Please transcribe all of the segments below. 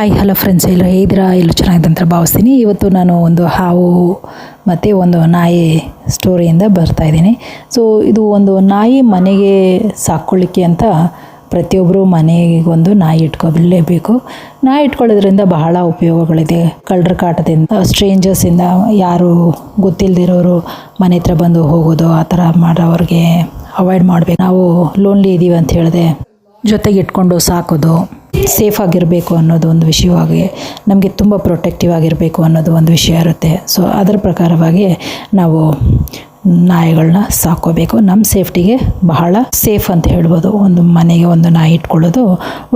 Hi, hello friends ಎಲ್ಲ ಹೇಗಿದ್ದೀರಾ? ಎಲ್ಲೂ ಚೆನ್ನಾಗಿದೆ ಅಂತ ಭಾವಿಸ್ತೀನಿ. ಇವತ್ತು ನಾನು ಒಂದು ಹಾವು ಮತ್ತು ಒಂದು ನಾಯಿ ಸ್ಟೋರಿಯಿಂದ ಬರ್ತಾ ಇದ್ದೀನಿ. ಸೊ ಇದು ಒಂದು ನಾಯಿ ಮನೆಗೆ ಸಾಕ್ಕೊಳ್ಳಿಕ್ಕೆ ಅಂತ ಪ್ರತಿಯೊಬ್ಬರು ಮನೆಗೊಂದು ನಾಯಿ ಇಟ್ಕೊಳ್ಳಲೇಬೇಕು ನಾಯಿ ಇಟ್ಕೊಳ್ಳೋದ್ರಿಂದ ಬಹಳ ಉಪಯೋಗಗಳಿದೆ. ಕಳ್ಳರ ಕಾಟದಿಂದ ಸ್ಟ್ರೇಂಜರ್ಸಿಂದ ಯಾರು ಗೊತ್ತಿಲ್ಲದಿರೋರು ಮನೆ ಹತ್ರ ಬಂದು ಹೋಗೋದು, ಆ ಥರ ಮಾಡೋವ್ರಿಗೆ ಅವಾಯ್ಡ್ ಮಾಡಬೇಕು. ನಾವು ಲೋನ್ಲಿ ಇದ್ದೀವಿ ಅಂತ ಹೇಳಿದೆ. ಜೊತೆಗೆ ಇಟ್ಕೊಂಡು ಸಾಕೋದು. ಸೇಫ್ ಆಗಿರಬೇಕು ಅನ್ನೋದು ಒಂದು ವಿಷಯವಾಗಿ ನಮಗೆ ತುಂಬ ಪ್ರೊಟೆಕ್ಟಿವ್ ಆಗಿರಬೇಕು ಅನ್ನೋದು ಒಂದು ವಿಷಯ ಇರುತ್ತೆ. ಸೊ ಅದರ ಪ್ರಕಾರವಾಗಿ ನಾವು ನಾಯಿಗಳನ್ನ ಸಾಕೋಬೇಕು ನಮ್ಮ ಸೇಫ್ಟಿಗೆ ಬಹಳ ಸೇಫ್ ಅಂತ ಹೇಳ್ಬೋದು. ಒಂದು ಮನೆಗೆ ಒಂದು ನಾಯಿ ಇಟ್ಕೊಳ್ಳೋದು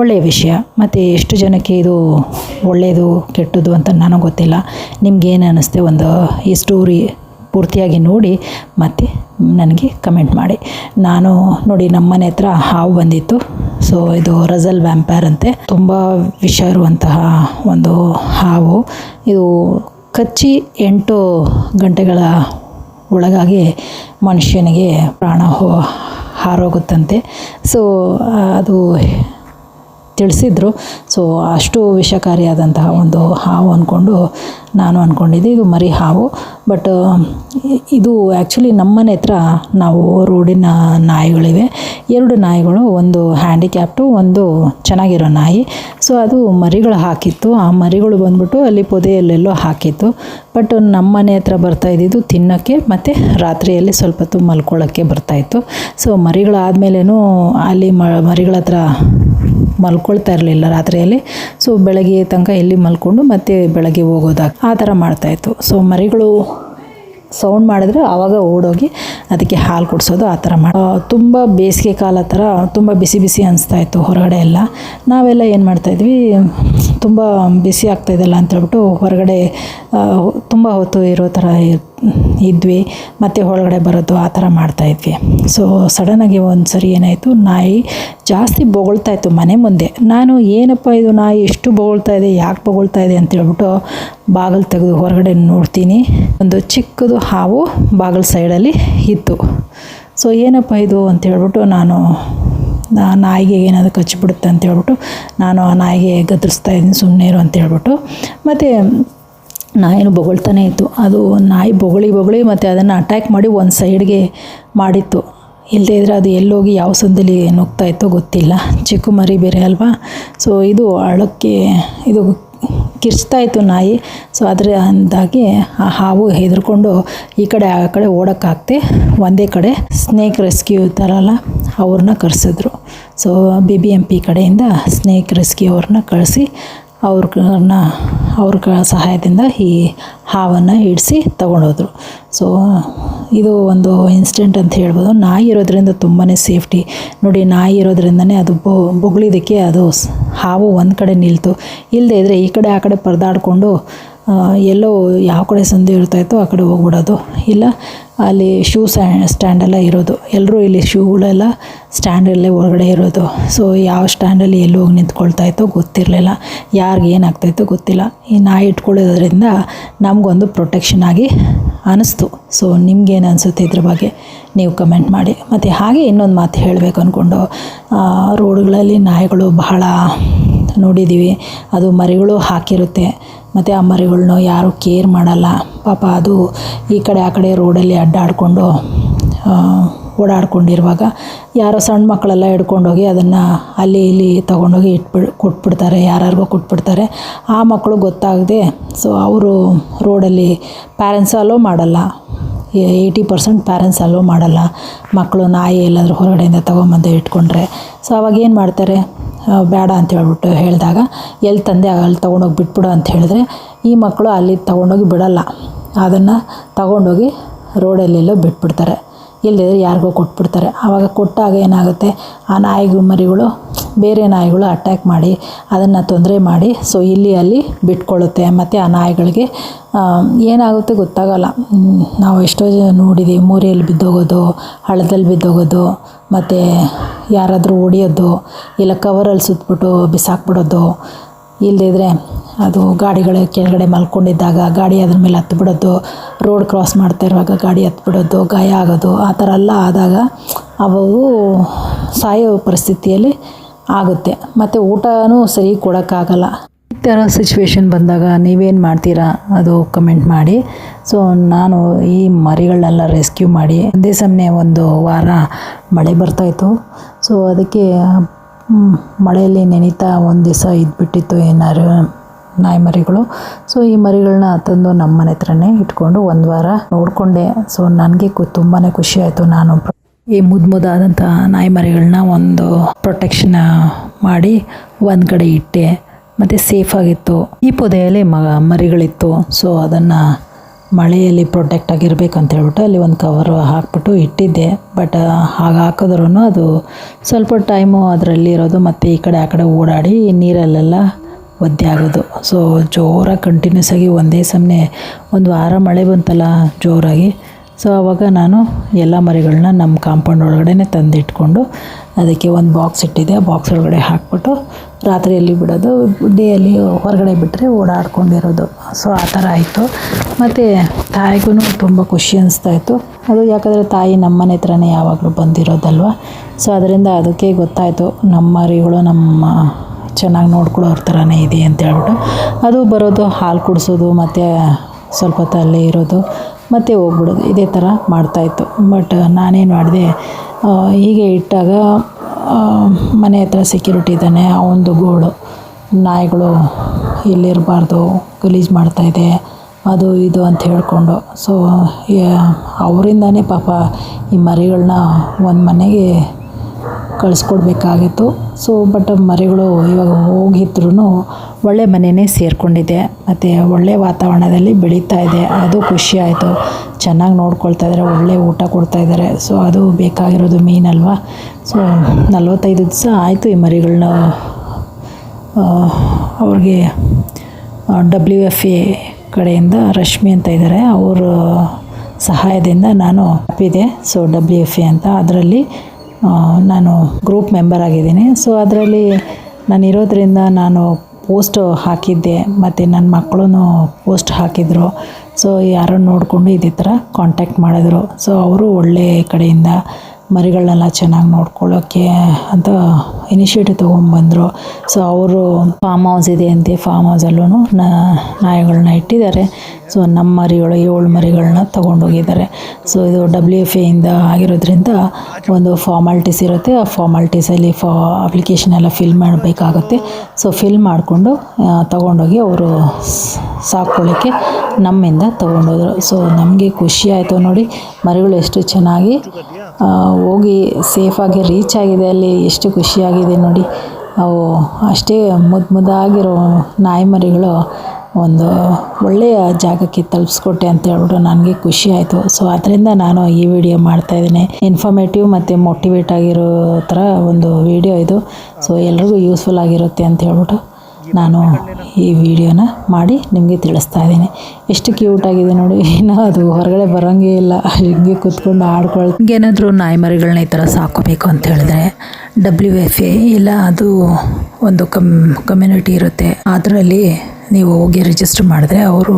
ಒಳ್ಳೆಯ ವಿಷಯ. ಮತ್ತು ಎಷ್ಟು ಜನಕ್ಕೆ ಇದು ಒಳ್ಳೆಯದು, ಕೆಟ್ಟದ್ದು ಅಂತ ನನಗೆ ಗೊತ್ತಿಲ್ಲ. ನಿಮ್ಗೇನು ಅನ್ನಿಸ್ತೆ ಒಂದು ಈ ಸ್ಟೋರಿ ಪೂರ್ತಿಯಾಗಿ ನೋಡಿ, ಮತ್ತು ನನಗೆ ಕಮೆಂಟ್ ಮಾಡಿ. ನಾನು ನೋಡಿ ನಮ್ಮ ಮನೆ ಹತ್ರ ಹಾವು ಬಂದಿತ್ತು. ಸೊ ಇದು ರಜಲ್ ವ್ಯಾಂಪೈರ್ ಅಂತೆ. ತುಂಬ ವಿಷ ಇರುವಂತಹ ಒಂದು ಹಾವು. ಇದು ಕಚ್ಚಿ ಎಂಟು ಗಂಟೆಗಳ ಒಳಗಾಗಿ ಮನುಷ್ಯನಿಗೆ ಪ್ರಾಣ ಹೋ, ಹಾರೋಗುತ್ತಂತೆ. ಸೊ ಅದು ತಿಳಿಸಿದ್ರು. ಸೊ ಅಷ್ಟು ವಿಷಕಾರಿಯಾದಂತಹ ಒಂದು ಹಾವು ಅಂದ್ಕೊಂಡು ನಾನು ಅಂದ್ಕೊಂಡಿದ್ದೆ ಇದು ಮರಿ ಹಾವು. ಬಟ್ ಇದು ಆ್ಯಕ್ಚುಲಿ ನಮ್ಮನೆ ಹತ್ರ ನಾವು ರೋಡಿನ ನಾಯಿಗಳಿವೆ. ಎರಡು ನಾಯಿಗಳು, ಒಂದು ಹ್ಯಾಂಡಿಕ್ಯಾಪ್ಟು ಒಂದು ಚೆನ್ನಾಗಿರೋ ನಾಯಿ. ಸೊ ಅದು ಮರಿಗಳು ಹಾಕಿತ್ತು. ಆ ಮರಿಗಳು ಬಂದ್ಬಿಟ್ಟು ಅಲ್ಲಿ ಪೊದೆಯಲ್ಲೆಲ್ಲೋ ಹಾಕಿತ್ತು. ಬಟ್ ನಮ್ಮ ಮನೆ ಹತ್ರ ಬರ್ತಾ ಇದ್ದಿದ್ದು ತಿನ್ನೋಕ್ಕೆ ಮತ್ತು ರಾತ್ರಿಯಲ್ಲಿ ಸ್ವಲ್ಪ ಹೊತ್ತು ಮಲ್ಕೊಳ್ಳೋಕ್ಕೆ ಬರ್ತಾಯಿತ್ತು ಸೊ ಮರಿಗಳಾದಮೇಲೇನೂ ಅಲ್ಲಿ ಮರಿಗಳ ಹತ್ರ ಮಲ್ಕೊಳ್ತಾ ಇರಲಿಲ್ಲ ರಾತ್ರಿಯಲ್ಲಿ. ಸೊ ಬೆಳಗ್ಗೆ ತನಕ ಎಲ್ಲಿ ಮಲ್ಕೊಂಡು ಮತ್ತೆ ಬೆಳಗ್ಗೆ ಹೋಗೋದಾಗ ಆ ಥರ ಮಾಡ್ತಾಯಿತ್ತು ಸೊ ಮರಿಗಳು ಸೌಂಡ್ ಮಾಡಿದ್ರೆ ಆವಾಗ ಓಡೋಗಿ ಅದಕ್ಕೆ ಹಾಲು ಕುಡಿಸೋದು ಆ ಥರ ಮಾಡಿ ತುಂಬ ಬೇಸಿಗೆ ಕಾಲ ಥರ ತುಂಬ ಬಿಸಿ ಬಿಸಿ ಅನಿಸ್ತಾ ಇತ್ತು ಹೊರಗಡೆ ಎಲ್ಲ. ನಾವೆಲ್ಲ ಏನು ಮಾಡ್ತಾಯಿದ್ವಿ ತುಂಬ ಬಿಸಿ ಆಗ್ತಾಯಿದ್ದಲ್ಲ ಅಂತೇಳ್ಬಿಟ್ಟು ಹೊರಗಡೆ ತುಂಬ ಹೊತ್ತು ಇರೋ ಥರ ಇದ್ವಿ. ಮತ್ತು ಒಳಗಡೆ ಬರೋದು ಆ ಥರ ಮಾಡ್ತಾಯಿದ್ವಿ ಸೊ ಸಡನ್ನಾಗಿ ಒಂದು ಸರಿ ಏನಾಯಿತು, ನಾಯಿ ಜಾಸ್ತಿ ಬೊಗಳ್ತಾ ಇತ್ತು ಮನೆ ಮುಂದೆ. ನಾನು ಏನಪ್ಪ ಇದು ನಾಯಿ ಎಷ್ಟು ಬೊಗಳ್ತಾ ಇದೆ, ಯಾಕೆ ಬೊಗಳ್ತಾ ಇದೆ ಅಂತೇಳ್ಬಿಟ್ಟು ಬಾಗಿಲು ತೆಗೆದು ಹೊರಗಡೆ ನೋಡ್ತೀನಿ. ಒಂದು ಚಿಕ್ಕದು ಹಾವು ಬಾಗಿಲು ಸೈಡಲ್ಲಿ ಇತ್ತು. ಸೊ ಏನಪ್ಪ ಇದು ಅಂತ ಹೇಳ್ಬಿಟ್ಟು ನಾನು ನಾಯಿಗೆ ಏನಾದರೂ ಕಚ್ಚಿಬಿಡುತ್ತೆ ಅಂತ ಹೇಳ್ಬಿಟ್ಟು ನಾನು ಆ ನಾಯಿಗೆ ಗದರಿಸ್ತಾ ಇದ್ದೀನಿ ಸುಮ್ಮನೆ ಇರು ಅಂತ ಹೇಳ್ಬಿಟ್ಟು. ಮತ್ತು ನಾಯಿನೂ ಬೊಗಳ್ತಾನೆ ಇತ್ತು. ಅದು ನಾಯಿ ಬೊಗಳಿ ಬೊಗಳಿ ಮತ್ತು ಅದನ್ನು ಅಟ್ಯಾಕ್ ಮಾಡಿ ಒಂದು ಸೈಡ್ಗೆ ಮಾಡಿತ್ತು. ಇಲ್ಲದೇ ಇದ್ದರೆ ಅದು ಎಲ್ಲೋಗಿ ಯಾವ ಸಂದಲ್ಲಿ ನುಗ್ತಾ ಇತ್ತೋ ಗೊತ್ತಿಲ್ಲ. ಚಿಕ್ಕ ಮರಿ ಬೇರೆ ಅಲ್ವಾ? ಸೊ ಇದು ಅಳಕ್ಕೆ, ಇದು ಕಿರ್ಚ್ತಾ ಇತ್ತು ನಾಯಿ. ಸೊ ಅದರ ಅಂದಾಗಿ ಆ ಹಾವು ಹೆದರ್ಕೊಂಡು ಈ ಕಡೆ, ಆ ಕಡೆ ಓಡೋಕ್ಕಾಗ್ತೆ ಒಂದೇ ಕಡೆ ಸ್ನೇಕ್ ರೆಸ್ಕ್ಯೂ ಇರ್ತಾರಲ್ಲ ಅವ್ರನ್ನ ಕರೆಸಿದ್ರು. So B B M P ಕಡೆಯಿಂದ ಸ್ನೇಕ್ ರೆಸ್ಕ್ಯೂ ಅವ್ರನ್ನ ಕಳಿಸಿ ಅವ್ರನ್ನ ಅವ್ರ ಸಹಾಯದಿಂದ ಈ ಹಾವನ್ನು ಹಿಡಿಸಿ ತೊಗೊಂಡೋದ್ರು. ಸೊ ಇದು ಒಂದು ಇನ್ಸಿಡೆಂಟ್ ಅಂತ ಹೇಳ್ಬೋದು. ನಾಯಿ ಇರೋದ್ರಿಂದ ತುಂಬಾ ಸೇಫ್ಟಿ ನೋಡಿ, ನಾಯಿ ಇರೋದ್ರಿಂದನೇ ಅದು ಬೊಗಳಿದ್ದಕ್ಕೆ ಅದು ಹಾವು ಒಂದು ಕಡೆ ನಿಲ್ತು. ಇಲ್ಲದೇ ಇದ್ದರೆ ಈ ಕಡೆ ಆ ಕಡೆ ಪರದಾಡಿಕೊಂಡು ಎಲ್ಲೋ ಯಾವ ಕಡೆ ಸಂಧಿ ಇರ್ತಾಯಿತ್ತೋ ಆ ಕಡೆ ಹೋಗ್ಬಿಡೋದು. ಇಲ್ಲ, ಅಲ್ಲಿ ಶೂ ಸ್ಟ್ಯಾಂಡ್ ಸ್ಟ್ಯಾಂಡೆಲ್ಲ ಇರೋದು. ಎಲ್ಲರೂ ಇಲ್ಲಿ ಶೂಗಳೆಲ್ಲ ಸ್ಟ್ಯಾಂಡಲ್ಲೇ ಹೊರಗಡೆ ಇರೋದು. ಸೊ ಯಾವ ಸ್ಟ್ಯಾಂಡಲ್ಲಿ ಎಲ್ಲಿ ಹೋಗಿ ನಿಂತ್ಕೊಳ್ತಾ ಇತ್ತೋ ಗೊತ್ತಿರಲಿಲ್ಲ. ಯಾರಿಗೆ ಏನಾಗ್ತಾಯಿತ್ತೋ ಗೊತ್ತಿಲ್ಲ. ಈ ನಾಯಿ ಇಟ್ಕೊಳ್ಳೋದ್ರಿಂದ ನಮಗೊಂದು ಪ್ರೊಟೆಕ್ಷನ್ ಆಗಿ ಅನ್ನಿಸ್ತು ಸೊ ನಿಮ್ಗೇನು ಅನಿಸುತ್ತೆ ಇದ್ರ ಬಗ್ಗೆ ನೀವು ಕಮೆಂಟ್ ಮಾಡಿ. ಮತ್ತು ಹಾಗೆ ಇನ್ನೊಂದು ಮಾತು ಹೇಳಬೇಕು ಅಂದ್ಕೊಂಡು ರೋಡ್ಗಳಲ್ಲಿ ನಾಯಿಗಳು ಬಹಳ ನೋಡಿದ್ದೀವಿ ಅದು ಮರಿಗಳು ಹಾಕಿರುತ್ತೆ. ಮತ್ತು ಆ ಮರಿಗಳ್ನ ಯಾರೂ ಕೇರ್ ಮಾಡಲ್ಲ. ಪಾಪ ಅದು ಈ ಕಡೆ ಆ ಕಡೆ ರೋಡಲ್ಲಿ ಅಡ್ಡಾಡಿಕೊಂಡು ಓಡಾಡ್ಕೊಂಡಿರುವಾಗ ಯಾರೋ ಸಣ್ಣ ಮಕ್ಕಳೆಲ್ಲ ಹಿಡ್ಕೊಂಡೋಗಿ ಅದನ್ನು ಅಲ್ಲಿ ಇಲ್ಲಿ ತೊಗೊಂಡೋಗಿ ಇಟ್ಬಿಡ್, ಕೊಟ್ಬಿಡ್ತಾರೆ ಯಾರ್ಯಾರಿಗೋ ಕೊಟ್ಬಿಡ್ತಾರೆ. ಆ ಮಕ್ಕಳು ಗೊತ್ತಾಗದೆ ಸೊ ಅವರು ರೋಡಲ್ಲಿ ಪ್ಯಾರೆಂಟ್ಸ್ ಅಲೋ ಮಾಡಲ್ಲ. ಏಯ್ಟಿ ಪರ್ಸೆಂಟ್ ಪ್ಯಾರೆಂಟ್ಸ್ ಅಲೋ ಮಾಡಲ್ಲ. ಮಕ್ಕಳು ನಾಯಿ ಎಲ್ಲಾದರೂ ಹೊರಗಡೆಯಿಂದ ತೊಗೊಂಬಂದು ಇಟ್ಕೊಂಡ್ರೆ. ಸೊ ಅವಾಗ ಏನು ಮಾಡ್ತಾರೆ? ಬೇಡ ಅಂತ ಹೇಳ್ಬಿಟ್ಟು ಹೇಳಿದಾಗ ಎಲ್ಲಿ ತಂದೆ ಅಲ್ಲಿ ತೊಗೊಂಡೋಗಿ ಬಿಟ್ಬಿಡು ಅಂತ ಹೇಳಿದ್ರೆ, ಈ ಮಕ್ಕಳು ಅಲ್ಲಿ ತೊಗೊಂಡೋಗಿ ಬಿಡಲ್ಲ. ಅದನ್ನು ತಗೊಂಡೋಗಿ ರೋಡಲ್ಲೆಲ್ಲೋ ಬಿಟ್ಬಿಡ್ತಾರೆ. ಇಲ್ಲದಿದ್ರೆ ಯಾರಿಗೋ ಕೊಟ್ಬಿಡ್ತಾರೆ. ಆವಾಗ ಕೊಟ್ಟಾಗ ಏನಾಗುತ್ತೆ? ಆ ನಾಯಿಗಳು ಮರಿಗಳು, ಬೇರೆ ನಾಯಿಗಳು ಅಟ್ಯಾಕ್ ಮಾಡಿ, ಅದನ್ನು ತೊಂದರೆ ಮಾಡಿ ಸೊ ಇಲ್ಲಿ ಅಲ್ಲಿ ಬಿಟ್ಕೊಳ್ಳುತ್ತೆ. ಮತ್ತು ಆ ನಾಯಿಗಳಿಗೆ ಏನಾಗುತ್ತೆ ಗೊತ್ತಾಗಲ್ಲ. ನಾವು ಎಷ್ಟೋ ಜನ ನೋಡಿದ್ದೀವಿ ಮೋರಿಯಲ್ಲಿ ಬಿದ್ದೋಗೋದು, ಹಳ್ಳದಲ್ಲಿ ಬಿದ್ದೋಗೋದು, ಮತ್ತು ಯಾರಾದರೂ ಹೊಡಿಯೋದು, ಇಲ್ಲ ಕವರಲ್ಲಿ ಸುತ್ತಬಿಟ್ಟು ಬಿಸಾಕ್ಬಿಡೋದು. ಇಲ್ಲದಿದ್ರೆ ಅದು ಗಾಡಿಗಳ ಕೆಳಗಡೆ ಮಲ್ಕೊಂಡಿದ್ದಾಗ ಗಾಡಿ ಅದ್ರ ಮೇಲೆ ಹತ್ತು ಬಿಡೋದು ರೋಡ್ ಕ್ರಾಸ್ ಮಾಡ್ತಾ ಇರುವಾಗ ಗಾಡಿ ಹತ್ತು ಬಿಡೋದು, ಗಾಯ ಆಗೋದು, ಆ ಥರ ಎಲ್ಲ ಆದಾಗ ಅವು ಸಾಯೋ ಪರಿಸ್ಥಿತಿಯಲ್ಲಿ ಆಗುತ್ತೆ. ಮತ್ತು ಊಟನೂ ಸರಿ ಕೊಡೋಕ್ಕಾಗಲ್ಲ. ಥರ ಸಿಚುವೇಶನ್ ಬಂದಾಗ ನೀವೇನು ಮಾಡ್ತೀರಾ? ಅದು ಕಮೆಂಟ್ ಮಾಡಿ. ಸೊ ನಾನು ಈ ಮರಿಗಳನ್ನೆಲ್ಲ ರೆಸ್ಕ್ಯೂ ಮಾಡಿ. ಒಂದೇ ಸಮನೆ ಒಂದು ವಾರ ಮಳೆ ಬರ್ತಾಯಿತ್ತು ಸೊ ಅದಕ್ಕೆ ಮಳೆಯಲ್ಲಿ ನೆನೀತಾ ಒಂದು ದಿವಸ ಇದ್ಬಿಟ್ಟಿತ್ತು ಏನಾರು ನಾಯಿ ಮರಿಗಳು. ಸೊ ಈ ಮರಿಗಳನ್ನ ತಂದು ನಮ್ಮ ಮನೆ ಹತ್ರನೇ ಇಟ್ಕೊಂಡು ಒಂದು ವಾರ ನೋಡಿಕೊಂಡೆ. ಸೊ ನನಗೆ ಕು ತುಂಬಾ ಖುಷಿ ಆಯಿತು. ನಾನು ಈ ಮುದ್ದು ಮುದ್ದಾದಂಥ ನಾಯಿ ಮರಿಗಳನ್ನ ಒಂದು ಪ್ರೊಟೆಕ್ಷನ್ ಮಾಡಿ ಒಂದು ಕಡೆ ಇಟ್ಟೆ. ಮತ್ತು ಸೇಫಾಗಿತ್ತು ಈ ಪೊದೆಯಲ್ಲಿ ಮ, ಮರಿಗಳಿತ್ತು. ಸೊ ಅದನ್ನು ಮಳೆಯಲ್ಲಿ ಪ್ರೊಟೆಕ್ಟ್ ಆಗಿರಬೇಕು ಅಂತ ಹೇಳ್ಬಿಟ್ಟು ಅಲ್ಲಿ ಒಂದು ಕವರ್ ಹಾಕ್ಬಿಟ್ಟು ಇಟ್ಟಿದ್ದೆ. ಬಟ್ ಹಾಗೆ ಹಾಕಿದ್ರೂ ಅದು ಸ್ವಲ್ಪ ಟೈಮು ಅದರಲ್ಲಿ ಇರೋದು ಮತ್ತು ಈ ಕಡೆ ಆ ಕಡೆ ಓಡಾಡಿ ನೀರಲ್ಲೆಲ್ಲ ಒದ್ದೆ ಆಗೋದು. ಸೊ ಜೋರಾಗಿ ಕಂಟಿನ್ಯೂಸ್ ಆಗಿ ಒಂದೇ ಸಮನೆ ಒಂದು ವಾರ ಮಳೆ ಬಂತಲ್ಲ ಜೋರಾಗಿ. ಸೊ ಆವಾಗ ನಾನು ಎಲ್ಲ ಮರಿಗಳನ್ನ ನಮ್ಮ ಕಾಂಪೌಂಡ್ ಒಳಗಡೆ ತಂದಿಟ್ಕೊಂಡು ಅದಕ್ಕೆ ಒಂದು ಬಾಕ್ಸ್ ಇಟ್ಟಿದ್ದೆ. ಬಾಕ್ಸ್ ಒಳಗಡೆ ಹಾಕ್ಬಿಟ್ಟು ರಾತ್ರಿಯಲ್ಲಿ ಬಿಡೋದು ಡೇಯಲ್ಲಿ ಹೊರಗಡೆ ಬಿಟ್ಟರೆ ಓಡಾಡ್ಕೊಂಡಿರೋದು. ಸೊ ಆ ಥರ ಆಯಿತು. ಮತ್ತು ತಾಯಿಗೂ ತುಂಬ ಖುಷಿ ಅನ್ನಿಸ್ತಾ ಇತ್ತು. ಅದು ಯಾಕಂದರೆ ತಾಯಿ ನಮ್ಮ ಮನೆ ಹತ್ರನೇ ಯಾವಾಗಲೂ ಬಂದಿರೋದಲ್ವ? ಸೊ ಅದರಿಂದ ಅದಕ್ಕೆ ಗೊತ್ತಾಯಿತು. ನಮ್ಮ ಮರಿಗಳು ನಮ್ಮ ಚೆನ್ನಾಗಿ ನೋಡ್ಕೊಳ್ಳೋರ ಥರನೇ ಇದೆ ಅಂತ ಹೇಳ್ಬಿಟ್ಟು. ಅದು ಬರೋದು, ಹಾಲು ಕುಡಿಸೋದು, ಮತ್ತು ಸ್ವಲ್ಪ ಹೊತ್ತು ಅಲ್ಲೇ ಇರೋದು. ಮತ್ತೆ ಹೋಗ್ಬಿಡೋದು. ಇದೇ ಥರ ಮಾಡ್ತಾಯಿತ್ತು ಬಟ್ ನಾನೇನು ಮಾಡಿದೆ ಹೀಗೆ ಇಟ್ಟಾಗ ಮನೆ ಹತ್ರ ಸೆಕ್ಯೂರಿಟಿ ಇದ್ದಾನೆ ಅವನದು ಗೋಳು. ನಾಯಿಗಳು ಇಲ್ಲಿರಬಾರ್ದು ಗಲೀಜು ಮಾಡ್ತಾಯಿದೆ ಅದು ಇದು ಅಂತ ಹೇಳಿಕೊಂಡು. ಸೊ ಅವರಿಂದನೇ ಪಾಪ ಈ ಮರಿಗಳನ್ನ ಒಂದು ಮನೆಗೆ ಕಳಿಸ್ಕೊಡ್ಬೇಕಾಗಿತ್ತು. ಸೊ ಬಟ್ ಮರಿಗಳು ಇವಾಗ ಹೋಗಿದ್ರು ಒಳ್ಳೆ ಮನೆಯೇ ಸೇರಿಕೊಂಡಿದೆ. ಮತ್ತು ಒಳ್ಳೆ ವಾತಾವರಣದಲ್ಲಿ ಬೆಳೀತಾ ಇದೆ. ಅದು ಖುಷಿ ಆಯಿತು. ಚೆನ್ನಾಗಿ ನೋಡ್ಕೊಳ್ತಾ ಇದ್ದಾರೆ ಒಳ್ಳೆ ಊಟ ಕೊಡ್ತಾ ಇದ್ದಾರೆ ಸೊ ಅದು ಬೇಕಾಗಿರೋದು ಮೀನಲ್ವಾ ಸೊ ನಲ್ವತ್ತೈದು ದಿವಸ ಆಯಿತು ಈ ಮರಿಗಳನ್ನ ಅವ್ರಿಗೆ ಡಬ್ಲ್ಯೂ ಎಫ್ ಎ ಕಡೆಯಿಂದ ರಶ್ಮಿ ಅಂತ ಇದ್ದಾರೆ ಅವರು ಸಹಾಯದಿಂದ ನಾನು ಅಪ್ಪಿದೆ ಸೊ ಡಬ್ಲ್ಯೂ ಎಫ್ ಎ ಅಂತ. ಅದರಲ್ಲಿ ನಾನು ಗ್ರೂಪ್ ಮೆಂಬರ್ ಆಗಿದ್ದೀನಿ. ಸೊ ಅದರಲ್ಲಿ ನಾನು ಇರೋದ್ರಿಂದ ನಾನು ಪೋಸ್ಟ್ ಹಾಕಿದ್ದೆ. ಮತ್ತು ನನ್ನ ಮಕ್ಕಳೂ ಪೋಸ್ಟ್ ಹಾಕಿದರು. ಸೊ ಯಾರೋ ನೋಡಿಕೊಂಡು ಇದೇ ಥರ ಕಾಂಟ್ಯಾಕ್ಟ್ ಮಾಡಿದ್ರು. ಸೊ ಅವರು ಒಳ್ಳೆ ಕಡೆಯಿಂದ ಮರಿಗಳನ್ನೆಲ್ಲ ಚೆನ್ನಾಗಿ ನೋಡ್ಕೊಳ್ಳೋಕ್ಕೆ ಅಂತ ಇನಿಷಿಯೇಟಿವ್ ತೊಗೊಂಬಂದರು ಸೊ ಅವರು ಫಾರ್ಮ್ ಹೌಸ್ ಇದೆ ಅಂತೆ ಫಾರ್ಮ್ ಹೌಸಲ್ಲೂ ನಾಯಿಗಳನ್ನ ಇಟ್ಟಿದ್ದಾರೆ. ಸೊ ನಮ್ಮ ಮರಿಗಳು, ಏಳು ಮರಿಗಳನ್ನ ತೊಗೊಂಡೋಗಿದ್ದಾರೆ. ಸೊ ಇದು ಡಬ್ಲ್ಯೂ ಎಫ್ ಎಯಿಂದ ಆಗಿರೋದ್ರಿಂದ ಒಂದು ಫಾರ್ಮಾಲ್ಟೀಸ್ ಇರುತ್ತೆ. ಆ ಫಾರ್ಮಾಲ್ಟೀಸಲ್ಲಿ ಫಾ ಅಪ್ಲಿಕೇಶನ್ ಎಲ್ಲ ಫಿಲ್ ಮಾಡಬೇಕಾಗುತ್ತೆ. ಸೊ ಫಿಲ್ ಮಾಡಿಕೊಂಡು ತೊಗೊಂಡೋಗಿ ಅವರು ಸಾಕೊಳ್ಳೋಕ್ಕೆ ನಮ್ಮಿಂದ ತೊಗೊಂಡೋದ್ರು. ಸೊ ನಮಗೆ ಖುಷಿ ಆಯಿತು ನೋಡಿ. ಮರಿಗಳು ಎಷ್ಟು ಚೆನ್ನಾಗಿ ಹೋಗಿ ಸೇಫಾಗಿ ರೀಚ್ ಆಗಿದೆ ಅಲ್ಲಿ. ಎಷ್ಟು ಖುಷಿಯಾಗಿದೆ. ನೋಡಿ. ಅವು ಅಷ್ಟೇ ಮುದ್ದು ಮುದ್ದಾಗಿರೋ ನಾಯಿ ಮರಿಗಳು ಒಂದು ಒಳ್ಳೆಯ ಜಾಗಕ್ಕೆ ತಲುಪಿಸ್ಕೊಟ್ಟೆ ಅಂತ ಹೇಳ್ಬಿಟ್ಟು ನನಗೆ ಖುಷಿ ಆಯಿತು. ಸೊ ಅದರಿಂದ ನಾನು ಈ ವಿಡಿಯೋ ಮಾಡ್ತಾ ಇದ್ದೀನಿ. ಇನ್ಫಾರ್ಮೇಟಿವ್ ಮತ್ತು ಮೋಟಿವೇಟ್ ಆಗಿರೋ ಥರ ಒಂದು ವಿಡಿಯೋ ಇದು. ಸೊ ಎಲ್ರಿಗೂ ಯೂಸ್ಫುಲ್ ಆಗಿರುತ್ತೆ ಅಂತ ಹೇಳ್ಬಿಟ್ಟು ನಾನು ಈ ವಿಡಿಯೋನ ಮಾಡಿ ನಿಮಗೆ ತಿಳಿಸ್ತಾ ಇದ್ದೀನಿ. ಎಷ್ಟು ಕ್ಯೂಟ್ ಆಗಿದೆ ನೋಡಿ. ಇನ್ನು ಅದು ಹೊರಗಡೆ ಬರೋಂಗೇ ಇಲ್ಲ. ಹಿಂಗೆ ಕೂತ್ಕೊಂಡು ಆಡ್ಕೊಳ್. ಏನಾದರೂ ನಾಯಿ ಮರಿಗಳನ್ನ ಈ ಥರ ಸಾಕೋಬೇಕು ಅಂತ ಹೇಳಿದ್ರೆ ಡಬ್ಲ್ಯೂ ಎಫ್ ಎ ಇಲ್ಲ ಅದು ಒಂದು ಕಮ್ ಕಮ್ಯುನಿಟಿ ಇರುತ್ತೆ. ಅದರಲ್ಲಿ ನೀವು ಹೋಗಿ ರಿಜಿಸ್ಟರ್ ಮಾಡಿದ್ರೆ ಅವರು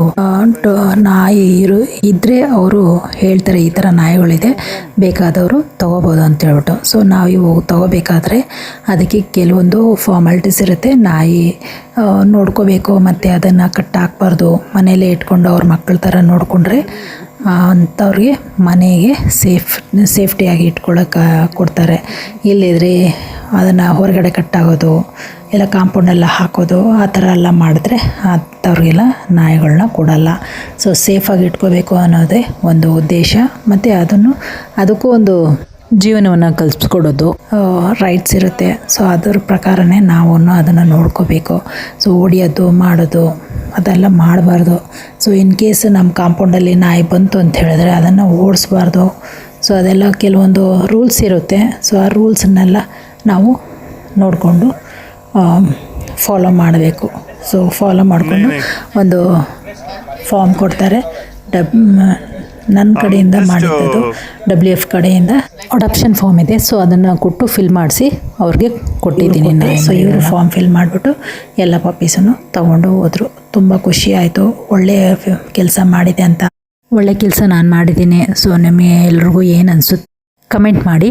ನಾಯಿ ಇರು ಇದ್ದರೆ ಅವರು ಹೇಳ್ತಾರೆ ಈ ಥರ ನಾಯಿಗಳಿದೆ, ಬೇಕಾದವರು ತೊಗೋಬೋದು ಅಂತ ಹೇಳ್ಬಿಟ್ಟು. ಸೊ ನಾವು ಇವು ತೊಗೋಬೇಕಾದ್ರೆ ಅದಕ್ಕೆ ಕೆಲವೊಂದು ಫಾರ್ಮಾಲಿಟೀಸ್ ಇರುತ್ತೆ. ನಾಯಿ ನೋಡ್ಕೋಬೇಕು, ಮತ್ತು ಅದನ್ನು ಕಟ್ಟಾಕಬಾರ್ದು. ಮನೇಲೇ ಇಟ್ಕೊಂಡು ಅವ್ರ ಮಕ್ಕಳ ಥರ ನೋಡಿಕೊಂಡ್ರೆ ಅಂಥವ್ರಿಗೆ ಮನೆಗೆ ಸೇಫ್, ಸೇಫ್ಟಿಯಾಗಿ ಇಟ್ಕೊಳ್ಳೋಕೆ ಕೊಡ್ತಾರೆ. ಇಲ್ಲಿದ್ರೆ ಅದನ್ನು ಹೊರಗಡೆ ಕಟ್ಟಾಗೋದು ಇಲ್ಲ ಕಾಂಪೌಂಡೆಲ್ಲ ಹಾಕೋದು, ಆ ಥರ ಎಲ್ಲ ಮಾಡಿದ್ರೆ ಅಂಥವ್ರಿಗೆಲ್ಲ ನಾಯಿಗಳನ್ನ ಕೊಡಲ್ಲ. ಸೊ ಸೇಫಾಗಿ ಇಟ್ಕೋಬೇಕು ಅನ್ನೋದೇ ಒಂದು ಉದ್ದೇಶ. ಮತ್ತು ಅದನ್ನು, ಅದಕ್ಕೂ ಒಂದು ಜೀವನವನ್ನು ಕಲ್ಪಿಸ್ಕೊಡೋದು ರೈಟ್ಸ್ ಇರುತ್ತೆ. ಸೊ ಅದ್ರ ಪ್ರಕಾರನೇ ನಾವು ಅದನ್ನು ನೋಡ್ಕೋಬೇಕು. ಸೊ ಹೊಡಿಯೋದು, ಮಾಡೋದು, ಅದೆಲ್ಲ ಮಾಡಬಾರ್ದು. ಸೊ ಇನ್ ಕೇಸ್ ನಮ್ಮ ಕಾಂಪೌಂಡಲ್ಲಿ ನಾಯಿ ಬಂತು ಅಂತ ಹೇಳಿದ್ರೆ ಅದನ್ನು ಓಡಿಸ್ಬಾರ್ದು. ಸೊ ಅದೆಲ್ಲ ಕೆಲವೊಂದು ರೂಲ್ಸ್ ಇರುತ್ತೆ. ಸೊ ಆ ರೂಲ್ಸನ್ನೆಲ್ಲ ನಾವು ನೋಡಿಕೊಂಡು ಫಾಲೋ ಮಾಡಬೇಕು. ಸೊ ಫಾಲೋ ಮಾಡಿಕೊಂಡು ಒಂದು ಫಾರ್ಮ್ ಕೊಡ್ತಾರೆ. ಡಬ್ ನನ್ನ ಕಡೆಯಿಂದ ಮಾಡಿದ್ದು ಡಬ್ಲ್ಯೂ ಎಫ್ ಕಡೆಯಿಂದ. ಅಡಾಪ್ಷನ್ ಫಾರ್ಮ್ ಇದೆ. ಸೊ ಅದನ್ನು ಕೊಟ್ಟು ಫಿಲ್ ಮಾಡಿಸಿ ಅವ್ರಿಗೆ ಕೊಟ್ಟಿದ್ದೀನಿ ನಾನು. ಸೊ ಇವರು ಫಾರ್ಮ್ ಫಿಲ್ ಮಾಡಿಬಿಟ್ಟು ಎಲ್ಲ ಪಪ್ಪೀಸನ್ನು ತೊಗೊಂಡು ಹೋದರು. ತುಂಬ ಖುಷಿ ಆಯಿತು. ಒಳ್ಳೆಯ ಕೆಲಸ ಮಾಡಿದೆ ಅಂತ. ಒಳ್ಳೆ ಕೆಲಸ ನಾನು ಮಾಡಿದ್ದೀನಿ. ಸೊ ನಿಮಗೆ ಎಲ್ರಿಗೂ ಏನು ಅನಿಸುತ್ತೆ ಕಮೆಂಟ್ ಮಾಡಿ.